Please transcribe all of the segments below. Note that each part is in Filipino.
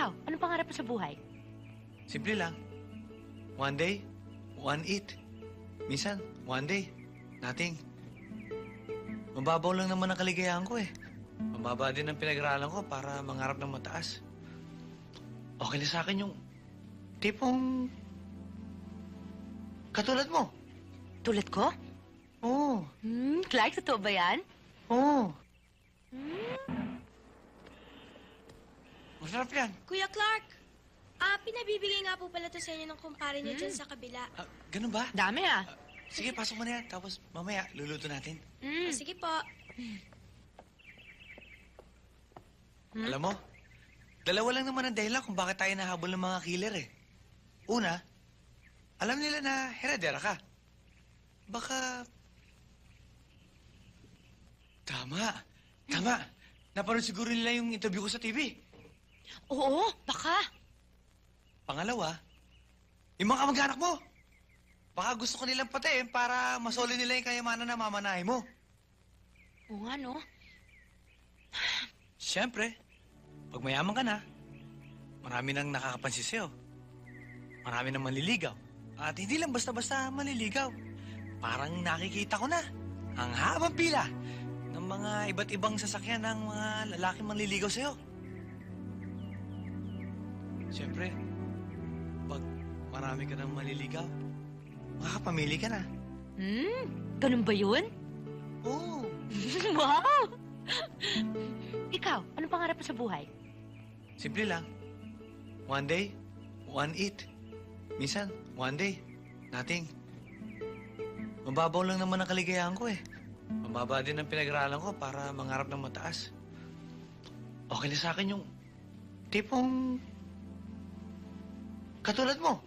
Ikaw, anong pangarap mo sa buhay? Simple lang. One day, one eat. Minsan, one day, nothing. Mababaw lang naman ang kaligayahan ko eh. Mababa din ang pinag-aralan ko para mangarap ng mataas. Okay na sa akin yung tipong katulad mo. Tulad ko? Oo, Hmm, Clark, totoo ba yan? oo. Hmm? Masarap yan. Kuya Clark, ah, pinabibigay nga po pala to sa inyo ng kumpare niyo dyan sa kabila. Ah, ganun ba? Dami ah. Sige, pasok mo na yan. Tapos mamaya, luluto natin. Hmm. Ah, sige po. Hmm? Alam mo, dalawa lang naman ang dahilan kung bakit tayo nahabol ng mga killer eh. Una, alam nila na heredera ka. Baka... Tama. Tama. Napanood siguro nila yung interview ko sa TV. Oo, baka. Pangalawa, yung mga kamag-anak mo. Baka gusto ko nilang patayin para masoli nila yung kayamanan na mamanahin mo. Oo nga, no? Siyempre, pag mayaman ka na, marami nang nakakapansin sa'yo. Marami nang manliligaw. At hindi lang basta-basta manliligaw. Parang nakikita ko na ang habang pila ng mga iba't ibang sasakyan ng mga lalaking manliligaw sa'yo. Siyempre, pag marami ka nang manliligaw, makakapamili ka na. Hmm? Ganun ba yun? Oo. wow! Ikaw, anong pangarap mo sa buhay? Simple lang. One day, one eat. Minsan, one day, nothing. Mababaw lang naman ang kaligayahan ko eh. Mababa din ang pinag-aralan ko para mangarap ng mataas. Okay na sa akin yung tipong katulad mo.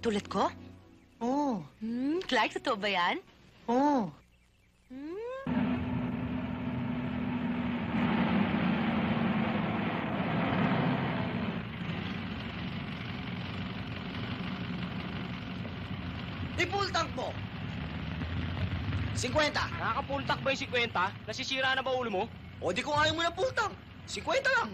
Tulad ko? Oo, Hmm, Clark, totoo ba yan? oo. Hmm? I-full tank mo. 50. Nakakapultak ba yung 50? Nasisira na ba ulo mo? O di kung ayaw mo na full tank. 50 lang.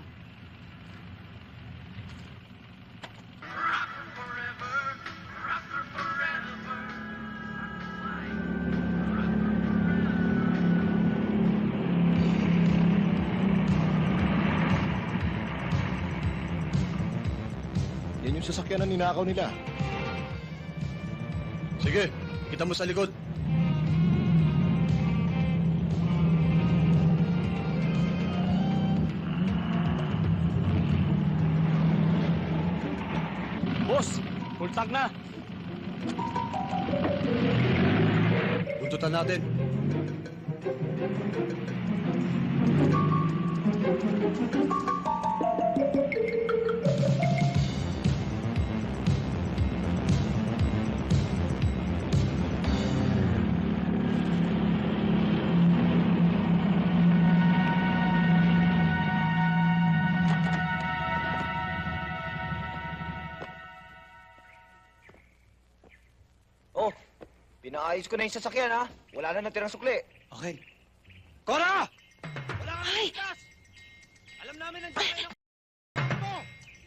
Yan yung sasakyan na ninakaw nila. Sige, kita mo sa likod. Boss, full tank na. Buntutan natin. Oh, pinaayos ko na yung sasakyan ha. Wala na natirang sukli. Okay. Cora! Wala kang ligtas! Alam namin ang sakay ng mo!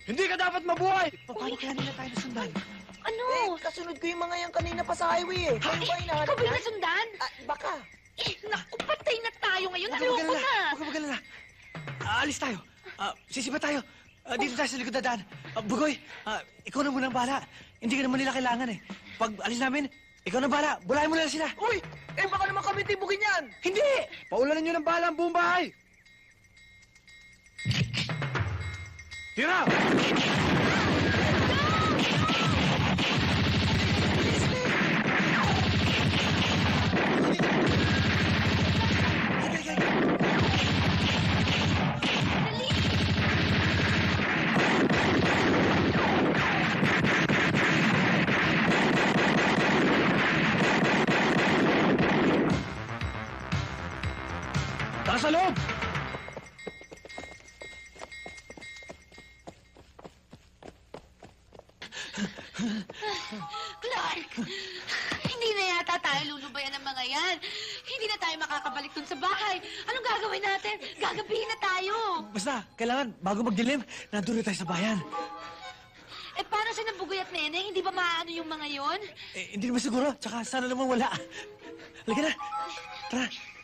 Hindi ka dapat mabuhay! Paano kaya nila tayo nasundan? Ano? Eh, kasunod ko yung mga yan kanina pa sa highway eh. Kayo ba Ikaw hinahanap ba yung yan? nasundan? Ah, baka. Eh, naku, patay na tayo ngayon. Huwag ka Naloko magalala. na. Huwag ka magalala. Ah, alis tayo. Ah, sisipa tayo. Ah, dito tayo sa likod na daan. Ah, Bugoy, ah, ikaw na muna ang bahala. Hindi ka naman nila kailangan eh. Pag alis namin, ikaw na bahala. Bulayan mo na lang sila. Uy, eh baka naman kami tibugin yan. Hindi! Paulanan nyo ng bala ang buong bahay! Tira! Tara sa loob! Clark! Hindi na yata tayo lulubayan ng mga yan. Hindi na tayo makakabalik dun sa bahay. Anong gagawin natin? Gagabihin na tayo. Basta, kailangan, bago magdilim, nandun na tayo sa bayan. Eh, paano sa nabugoy at nene? Hindi ba maaano yung mga yon? Eh, hindi naman siguro. Tsaka sana naman wala. Halika na. Tara.